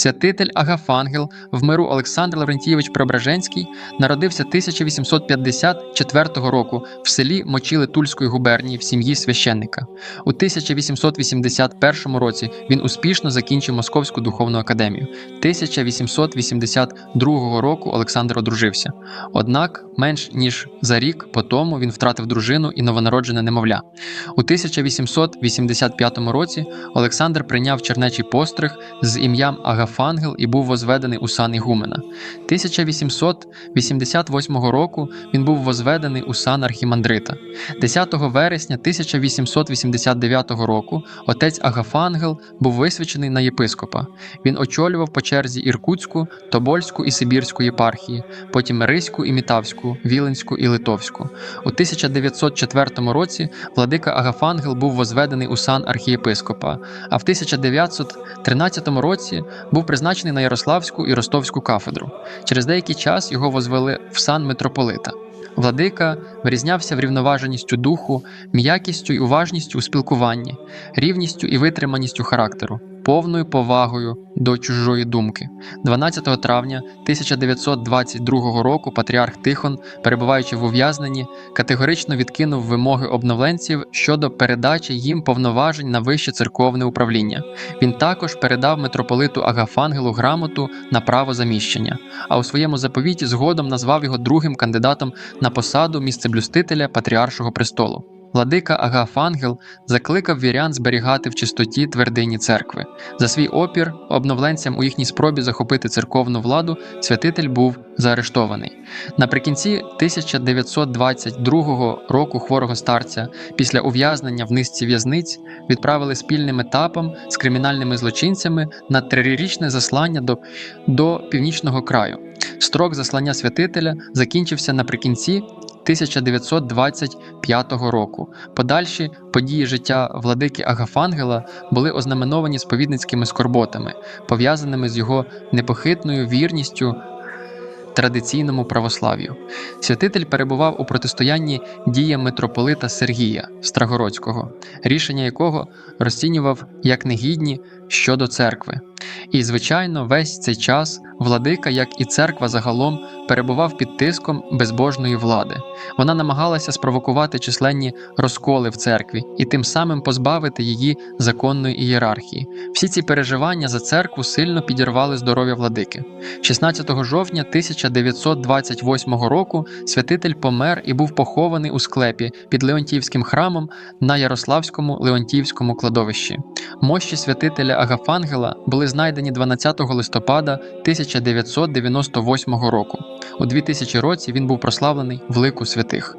святитель Агафангел в миру Олександр Лаврентійович Преображенський народився 1854 року в селі Мочили Тульської губернії в сім'ї священника. У 1881 році він успішно закінчив Московську духовну академію. 1882 року Олександр одружився. Однак, менш ніж за рік по тому він втратив дружину і новонароджене немовля. У 1885 році Олександр прийняв чернечий постриг з ім'ям Агафангел і був возведений у сан Ігумена. 1888 року він був возведений у сан архімандрита. 10 вересня 1889 року отець Агафангел був висвячений на єпископа. Він очолював по черзі Іркутську, Тобольську і Сибірську єпархії, потім Ризьку і Мітавську, Віленську і Литовську. У 1904 році владика Агафангел був возведений у сан архієпископа, а в 1913 році був призначений на Ярославську і Ростовську кафедру. Через деякий час його возвели в сан митрополита. Владика вирізнявся врівноваженістю духу, м'якістю й уважністю у спілкуванні, рівністю і витриманістю характеру, повною повагою до чужої думки. 12 травня 1922 року патріарх Тихон, перебуваючи в ув'язненні, категорично відкинув вимоги обновленців щодо передачі їм повноважень на вище церковне управління. Він також передав митрополиту Агафангелу грамоту на право заміщення, а у своєму заповіті згодом назвав його другим кандидатом на посаду місцеблюстителя патріаршого престолу. Владика Агафангел закликав вірян зберігати в чистоті твердині церкви. За свій опір обновленцям у їхній спробі захопити церковну владу святитель був заарештований. Наприкінці 1922 року хворого старця після ув'язнення в низці в'язниць відправили спільним етапом з кримінальними злочинцями на трирічне заслання до, до північного краю. Строк заслання святителя закінчився наприкінці 1925 року. Подальші події життя владики Агафангела були ознаменовані сповідницькими скорботами, пов'язаними з його непохитною вірністю традиційному православ'ю. Святитель перебував у протистоянні діям митрополита Сергія Страгородського, рішення якого розцінював як негідні щодо церкви. І, звичайно, весь цей час владика, як і церква загалом, перебував під тиском безбожної влади. Вона намагалася спровокувати численні розколи в церкві і тим самим позбавити її законної ієрархії. Всі ці переживання за церкву сильно підірвали здоров'я владики. 16 жовтня 1928 року святитель помер і був похований у склепі під Леонтіївським храмом на Ярославському Леонтіївському кладовищі. Мощі святителя Агафангела були знайдені 12 листопада 1998 року. У 2000 році він був прославлений в лику святих.